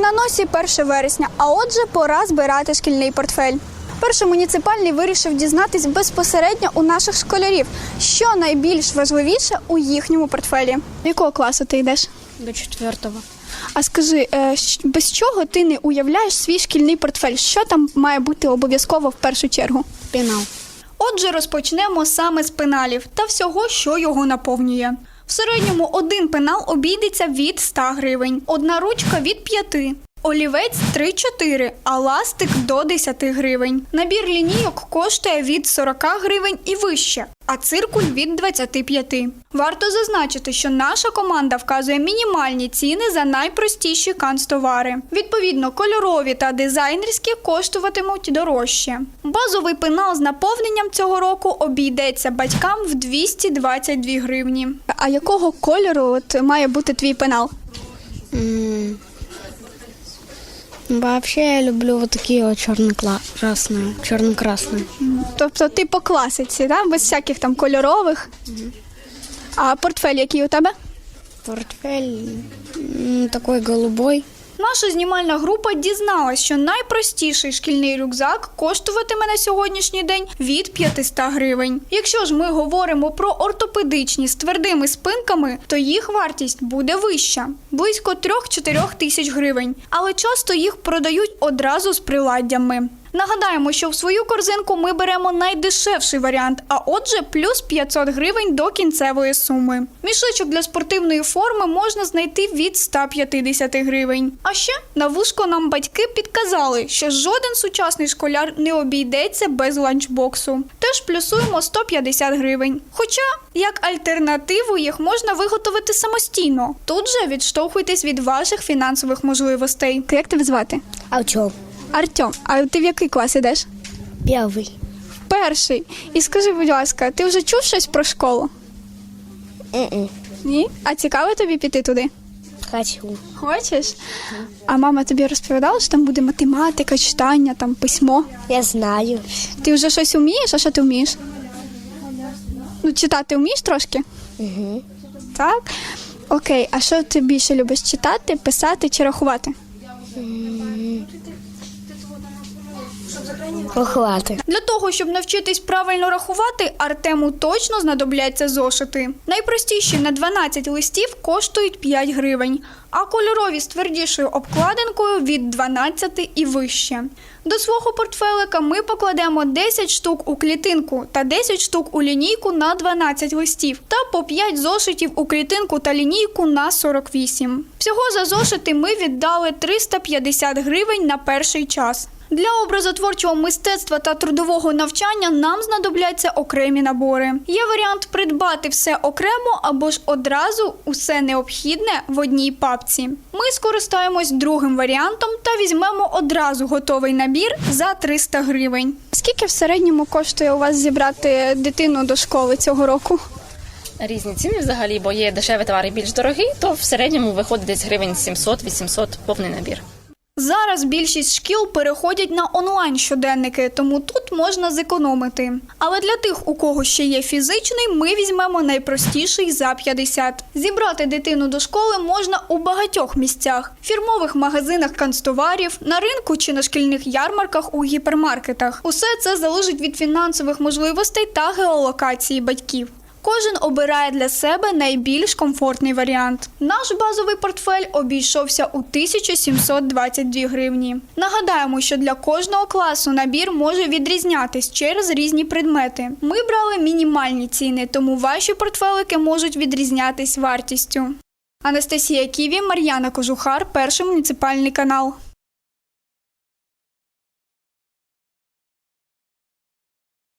На носі 1 вересня, а отже, пора збирати шкільний портфель. Перший муніципальний вирішив дізнатись безпосередньо у наших школярів, що найбільш важливіше у їхньому портфелі. До якого класу ти йдеш? До четвертого. А скажи, е, без чого ти не уявляєш свій шкільний портфель? Що там має бути обов'язково в першу чергу? Пенал. Отже, розпочнемо саме з пеналів та всього, що його наповнює. В середньому один пенал обійдеться від 100 гривень, одна ручка від 5, олівець 3-4, а ластик до 10 гривень. Набір лінійок коштує від 40 гривень і вище, а циркуль від 25. Варто зазначити, що наша команда вказує мінімальні ціни за найпростіші канцтовари. Відповідно, кольорові та дизайнерські коштуватимуть дорожче. Базовий пенал з наповненням цього року обійдеться батькам в 222 гривні. А якого кольору от має бути твій пенал? М, Вообще я люблю вот такие вот черно-красные. Черно-красные. Тобто ти по класиці, да? без всяких там кольорових. А портфель який у тебе? Портфель м, такой голубой. Наша знімальна група дізналась, що найпростіший шкільний рюкзак коштуватиме на сьогоднішній день від 500 гривень. Якщо ж ми говоримо про ортопедичні з твердими спинками, то їх вартість буде вища близько 3-4 тисяч гривень. Але часто їх продають одразу з приладдями. Нагадаємо, що в свою корзинку ми беремо найдешевший варіант, а отже, плюс 500 гривень до кінцевої суми. Мішечок для спортивної форми можна знайти від 150 гривень. А ще на вушко нам батьки підказали, що жоден сучасний школяр не обійдеться без ланчбоксу. Теж плюсуємо 150 гривень. Хоча, як альтернативу, їх можна виготовити самостійно. Тут же відштовхуйтесь від ваших фінансових можливостей. Як тебе звати? Артем. Артем, а ти в який клас ідеш? Первый. Перший. І скажи, будь ласка, ти вже чув щось про школу? Ні? А цікаво тобі піти туди? Хочу. Хочеш? А мама тобі розповідала, що там буде математика, читання, там письмо. Я знаю. Ти вже щось вмієш, а що ти вмієш? Ну, читати вмієш трошки? Угу. Так. Окей, а що ти більше любиш читати, писати чи рахувати? Охвати. Для того, щоб навчитись правильно рахувати, Артему точно знадобляться зошити. Найпростіші на 12 листів коштують 5 гривень, а кольорові з твердішою обкладинкою від 12 і вище. До свого портфелика ми покладемо 10 штук у клітинку та 10 штук у лінійку на 12 листів та по 5 зошитів у клітинку та лінійку на 48. Всього за зошити ми віддали 350 гривень на перший час. Для образотворчого мистецтва та трудового навчання нам знадобляться окремі набори. Є варіант придбати все окремо або ж одразу усе необхідне в одній папці. Ми скористаємось другим варіантом та візьмемо одразу готовий набір за 300 гривень. Скільки в середньому коштує у вас зібрати дитину до школи цього року? Різні ціни взагалі, бо є дешеві товари більш дорогі, то в середньому виходить десь гривень 700-800 повний набір. Зараз більшість шкіл переходять на онлайн щоденники, тому тут можна зекономити. Але для тих, у кого ще є фізичний, ми візьмемо найпростіший за 50. Зібрати дитину до школи можна у багатьох місцях: фірмових магазинах канцтоварів, на ринку чи на шкільних ярмарках у гіпермаркетах. Усе це залежить від фінансових можливостей та геолокації батьків. Кожен обирає для себе найбільш комфортний варіант. Наш базовий портфель обійшовся у 1722 гривні. Нагадаємо, що для кожного класу набір може відрізнятись через різні предмети. Ми брали мінімальні ціни, тому ваші портфелики можуть відрізнятись вартістю. Анастасія Ківі, Мар'яна Кожухар, перший муніципальний канал.